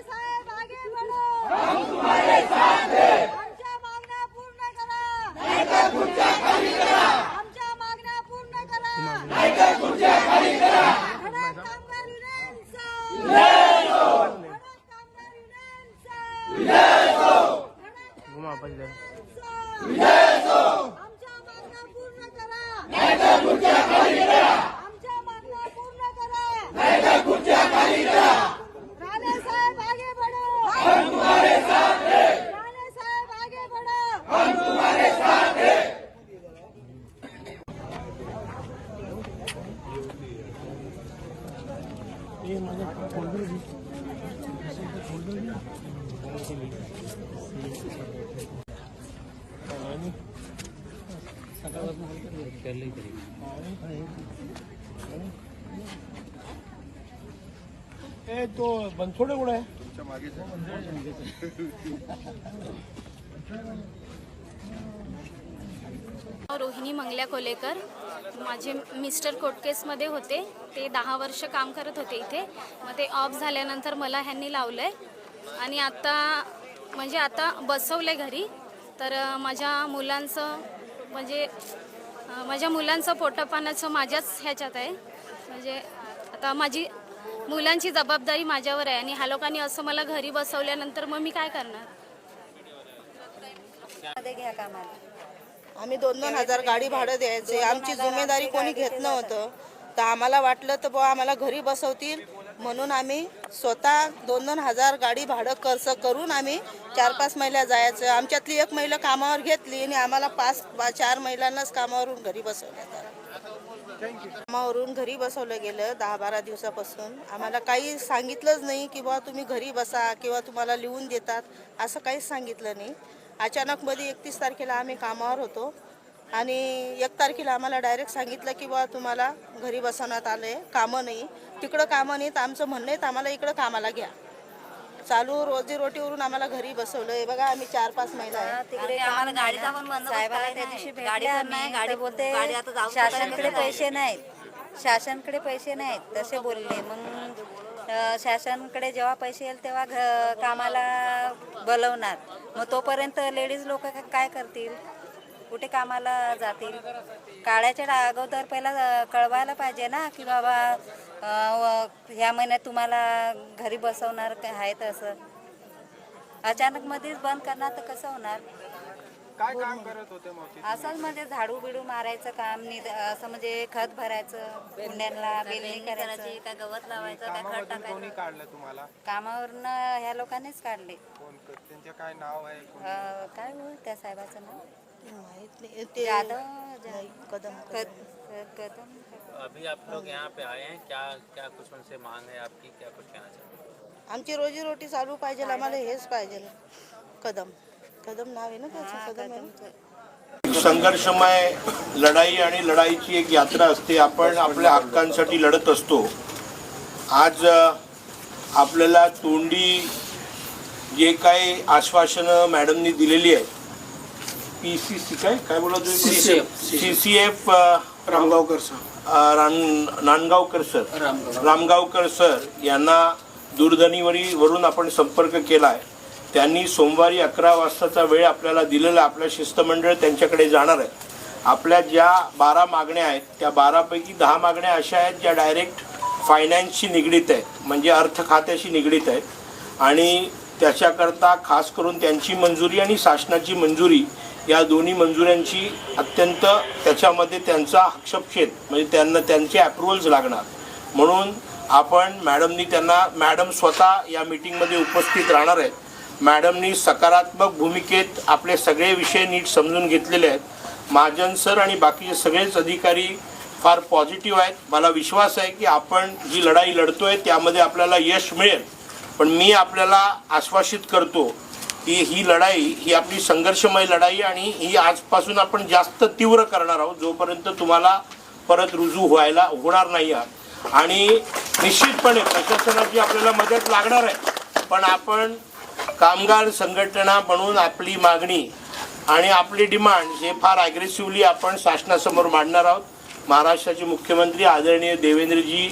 साहेब आगे बढ़ो हम तुम्हारे साथ हैं आमच्या मागण्या पूर्ण करा आमच्या मागण्या पूर्ण करा धडक कामगार युनियनचा धडक कामगार युनियनचा आमच्या मागण्या पूर्ण करा आमच्या मागण्या पूर्ण करा राणे साहेब आगे बढ़ो हम तुम्हारे साथ हैं राणे साहेब आगे बढ़ो ए तो बनसोडे कुठे आहे? रोहिणी मंगल्या कोलेकर माझे मिस्टर कोटकेसमध्ये होते. ते दहा वर्ष काम करत होते इथे. मग ते ऑफ झाल्यानंतर मला ह्यांनी लावलं आहे आणि आता म्हणजे आता बसवलं आहे घरी. तर माझ्या मुलांचं म्हणजे माझ्या मुलांचं पोटापाण्याचं माझ्याच ह्याच्यात आहे. म्हणजे आता माझी मुलांची जबाबदारी माझ्यावर आहे आणि ह्या लोकांनी असं मला घरी बसवल्यानंतर मग मी काय करणार? आम्ही दोन दोन हजार गाडी भाडं द्यायचे. आमची जिम्मेदारी कोणी घेत नव्हतं. तर आम्हाला वाटलं तर बुवा आम्हाला घरी बसवतील. म्हणून आम्ही स्वतः दोन दोन हजार गाडी भाडं खर्च करून आम्ही चार पाच महिला जायचं. आमच्यातली एक महिला कामावर घेतली आणि आम्हाला पाच चार महिलांनाच कामावरून घरी बसवण्यात कामावरून घरी बसवलं गेलं दहा बारा दिवसापासून. आम्हाला काही सांगितलंच नाही की बा तुम्ही घरी बसा किंवा तुम्हाला लिहून देतात असं काहीच सांगितलं नाही. अचानक मध्ये एकतीस तारखेला आम्ही कामावर होतो. आणि एक तारखेला आम्हाला डायरेक्ट सांगितलं की बुवा तुम्हाला घरी बसवण्यात आलं आहे कामं नाही. तिकडं कामं नाही तर आमचं म्हणणं आहे तर आम्हाला इकडं कामाला घ्या. चालू रोजीरोटीवरून आम्हाला घरी बसवलं. आहे बघा आम्ही चार पाच महिला आहे. तिकडे आम्हाला गाडीचा पण बंदोबस्त साहेबाला त्या दिवशी गाडी नाही गाडी बोलते शासनकडे पैसे नाहीत. शासनकडे पैसे नाहीत. तसे बोलले. मग शासनकडे जेव्हा पैसे येईल तेव्हा घ कामाला बोलवणार. मग तोपर्यंत लेडीज लोक काय करतील? कुठे कामाला जातील? काळ्याच्या अगोदर पहिला कळवायला पाहिजे ना की बाबा ह्या महिन्यात तुम्हाला घरी बसवणार काय आहे तसं अचानक मध्येच बंद करणार तर कसं होणार? काय काम करत होते मग असंच म्हणजे झाडू बिडू मारायचं काम नि असं म्हणजे खत भरायचं कुंड्यांना बेलणी करायचं काय गवत लावायचं काय खत कोणी टाकायचं? काढलं तुम्हाला? कामावरनं ह्या लोकांनीच काढले. कोण? त्यांचे काय नाव आहे? काय हो त्या साहेबाचं नाव? माहीत नाही. ते जाधव. नाही, कदम कद- कदम अभी आप लोग यहाँ पे आए हैं क्या क्या कुछ उनसे मांग है आपकी क्या कुछ कहना चाहते हैं आमची रोजीरोटी चालू पाहिजे आम्हाला हेच पाहिजे कदम. कदम नाव आहे ना त्याचं कदम आहे ना? संघर्षमय लढाई आणि लढाईची एक यात्रा असते. आपण आपल्या हक्कांसाठी लढत असतो. आज अ, आपल्याला तोंडी जे काही आश्वासनं मॅडमनी दिलेली आहेत पी सी सी काय? काय बोला तुम्ही? C C F Ramgaonkar sir. Nandgaonkar sir. Ramgaonkar. Sir यांना दूरध्वनीवरी वरून आपण संपर्क केला आहे त्यांनी सोमवारी अकरा वाजताचा वेळ आपल्याला दिलेला आहे. आपल्या शिष्टमंडळ त्यांच्याकडे जाणार आहे. आपल्या ज्या बारा मागण्या आहेत त्या बारापैकी दहा मागण्या अशा आहेत ज्या डायरेक्ट फायनान्सशी निगडीत आहेत. म्हणजे अर्थ खात्याशी निगडीत आहेत. आणि त्याच्याकरता खास करून त्यांची मंजुरी आणि शासनाची मंजुरी या दोन्ही मंजुऱ्यांची अत्यंत त्याच्यामध्ये त्यांचा हक्षपक्षेप म्हणजे त्यांना त्यांचे अप्रुव्हल्स लागणार. म्हणून आपण मॅडमनी त्यांना मॅडम स्वतः या मीटिंगमध्ये उपस्थित राहणार आहेत. मॅडमनी सकारात्मक भूमिकेत आपले सगळे विषय नीट समजून घेतलेले आहेत. महाजन सर आणि बाकीचे सगळेच अधिकारी फार पॉझिटिव्ह आहेत. मला विश्वास आहे की आपण जी लढाई लढतोय त्यामध्ये आपल्याला यश मिळेल. पण मी आपल्याला आश्वासित करतो की ही लढाई ही आपली संघर्षमय लढाई आणि ही आजपासून आपण जास्त तीव्र करणार आहोत जोपर्यंत तुम्हाला परत रुजू व्हायला होणार नाही आहात. आणि निश्चितपणे प्रशासनाची आपल्याला मदत लागणार आहे. पण आपण कामगार संघटना म्हणून आपली मागणी आणि आपली डिमांड हे फार ॲग्रेसिव्हली आपण शासनासमोर मांडणार आहोत. महाराष्ट्राचे मुख्यमंत्री आदरणीय देवेंद्रजी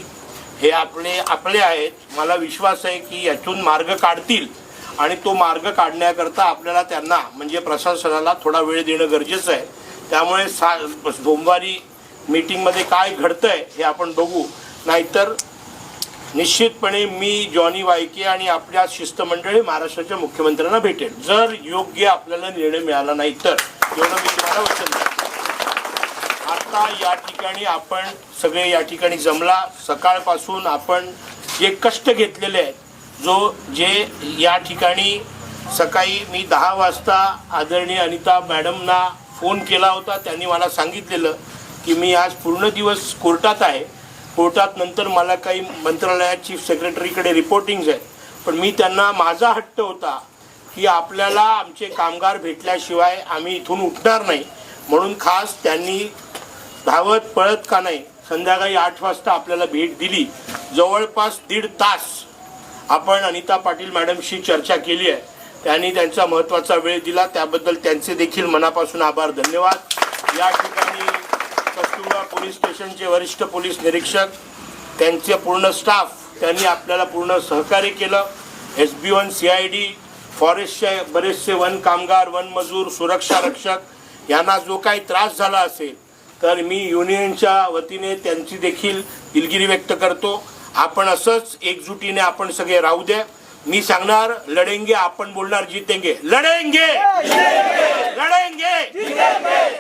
हे आपले आपले आहेत. मला विश्वास आहे की यातून मार्ग काढतील. आणि तो मार्ग काढण्याकरता आपल्याला त्यांना म्हणजे प्रशासनाला थोडा वेळ देणं गरजेचं आहे. त्यामुळे सा सोमवारी मीटिंगमध्ये काय घडतंय हे आपण बघू. नाहीतर निश्चितपणे मी जॉनी वायके आणि आपल्या शिष्टमंडळी महाराष्ट्राच्या मुख्यमंत्र्यांना भेटेल जर योग्य आपल्याला निर्णय मिळाला नाही तर एवढं मी तुम्हाला वचन आता या ठिकाणी आपण सगळे या ठिकाणी जमला. सकाळपासून आपण जे कष्ट घेतलेले आहेत जो जे या ठिकाणी सकाळी मी दहा वाजता आदरणीय अनिता मॅडमना फोन केला होता त्यांनी मला सांगितलेलं की मी आज पूर्ण दिवस कोर्टात आहे. कोर्टात नंतर मला काही मंत्रालयात चीफ सेक्रेटरीकडे रिपोर्टिंग्स आहेत. पण मी त्यांना माझा हट्ट होता की आपल्याला आमचे कामगार भेटल्याशिवाय आम्ही इथून उठणार नाही. म्हणून खास त्यांनी धावत पळत का नाही संध्याकाळी आठ वाजता आपल्याला भेट दिली. जवळपास दीड तास आपण अनिता पाटील मॅडमशी चर्चा केली आहे. त्यांनी त्यांचा महत्त्वाचा वेळ दिला. त्याबद्दल त्यांचे देखील मनापासून आभार धन्यवाद. या ठिकाणी कस्तुरबा पोलीस स्टेशनचे वरिष्ठ पोलीस निरीक्षक त्यांचे पूर्ण स्टाफ त्यांनी आपल्याला पूर्ण सहकार्य केलं. एस बी वन सी आय डी फॉरेस्टचे बरेचसे वन कामगार वन मजूर सुरक्षा रक्षक यांना जो काही त्रास झाला असेल तर मी युनियनच्या वतीने त्यांची देखील दिलगिरी व्यक्त करतो. आपण असंच एकजुटीने आपण सगळे राहू द्या. मी सांगणार लढेंगे आपण बोलणार जितेंगे. लढेंगे! लढेंगे!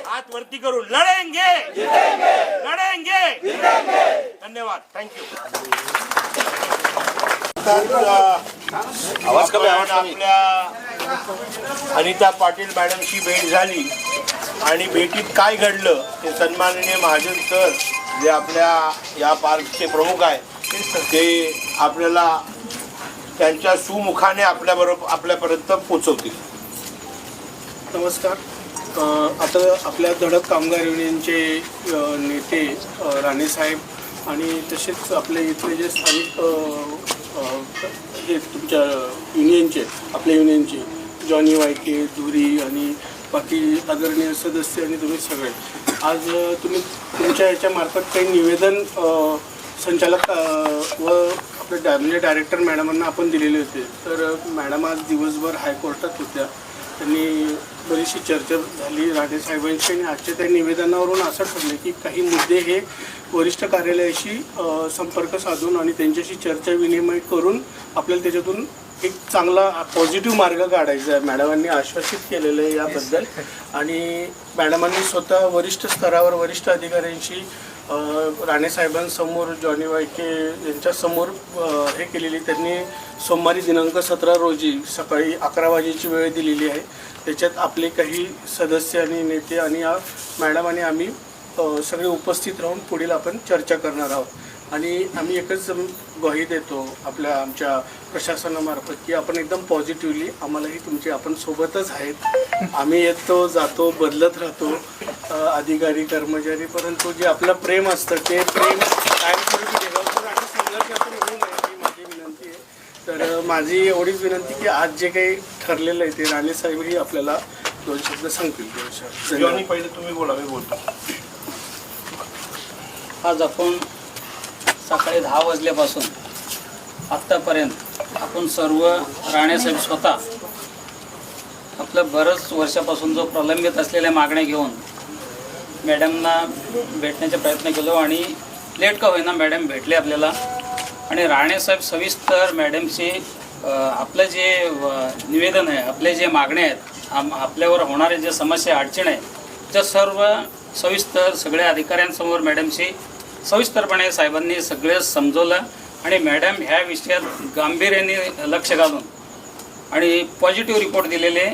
हात वरती करून. लढेंगे! लढेंगे! धन्यवाद. थँक्यू आपल्या अनिता पाटील मॅडमची भेट झाली आणि भेटीत काय घडलं ते सन्माननीय महाजन सर जे आपल्या या पार्कचे प्रमुख आहेत ते आपल्याला त्यांच्या सुमुखाने आपल्याबरोबर आपल्यापर्यंत पोचवतील. नमस्कार. आता आपल्या धडक कामगार युनियनचे नेते राणेसाहेब आणि तसेच आपले इथले जे स्थानिक हे तुमच्या युनियनचे आपल्या युनियनचे जॉनी वायके धुरी आणि बाकी आदरणीय सदस्य आणि तुम्ही सगळे. आज तुम्ही तुमच्या याच्यामार्फत काही निवेदन संचालक व आपले डा म्हणजे डायरेक्टर मॅडमांना आपण दिलेले होते. तर मॅडम आज दिवसभर हायकोर्टात होत्या. त्यांनी बरीचशी चर्चा झाली. राणे साहेबांशी आणि आजच्या त्या निवेदनावरून असं ठरलं की काही मुद्दे हे वरिष्ठ कार्यालयाशी संपर्क साधून आणि त्यांच्याशी चर्चा विनिमय करून आपल्याला त्याच्यातून एक चांगला पॉझिटिव्ह मार्ग काढायचा आहे. मॅडमांनी आश्वासित केलेलं आहे याबद्दल. आणि मॅडमांनी स्वतः वरिष्ठ स्तरावर वरिष्ठ अधिकाऱ्यांशी राणेसाहेबांसमोर जॉनी वायके यांच्यासमोर हे केलेली त्यांनी सोमवारी दिनांक सतरा रोजी सकाळी अकरा वाजेची वेळ दिलेली आहे. त्याच्यात आपले काही सदस्य आणि नेते आणि या मॅडम आणि आम्ही सगळे उपस्थित राहून पुढील आपण चर्चा करणार आहोत. आणि आम्ही एकच ग्वाही देतो आपल्या आमच्या प्रशासनामार्फत की आपण एकदम पॉझिटिव्हली आम्हालाही तुमचे आपण सोबतच आहेत. आम्ही येतो जातो बदलत राहतो अधिकारी कर्मचारी परंतु जे आपलं प्रेम असतं ते प्रेम कायमस्वरूपी ठेवावं आणि संघर्षातून होऊ नये ही माझी विनंती आहे. तर माझी एवढीच विनंती की आज जे काही ठरलेलं आहे ते राणे साहेबही आपल्याला दोन शब्द सांगतील. धन्यवाद. जॉनी पहिले तुम्ही बोला मी बोलतो. आज आपण सकाळी दहा वाजल्यापासून आत्तापर्यंत आपण सर्व राणेसाहेब स्वतः आपलं बरंच वर्षापासून जो प्रलंबित असलेल्या मागण्या घेऊन मॅडमना भेटण्याचा प्रयत्न केलो आणि लेट का होईना मॅडम भेटले आपल्याला. आणि राणेसाहेब सविस्तर मॅडमशी आपलं जे निवेदन आहे आपले जे मागणे आहेत आम आपल्यावर होणारे जे समस्या अडचण आहे त्या सर्व सविस्तर सगळ्या अधिकाऱ्यांसमोर मॅडमशी सविस्तरपणे साहेबांनी सगळे समजवलं आणि मॅडम ह्या विषयात गांभीर्याने लक्ष घालून आणि पॉझिटिव्ह रिपोर्ट दिलेले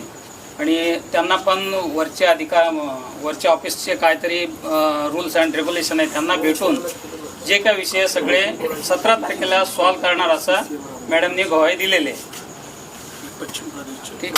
आणि त्यांना पण वरचे अधिकार वरच्या ऑफिसचे काहीतरी रूल्स अँड रेग्युलेशन आहे त्यांना भेटून जे काय विषय सगळे सतरा तारखेला सॉल्व्ह करणार असं मॅडमनी ग्वाही दिलेले पश्चिम ठीक.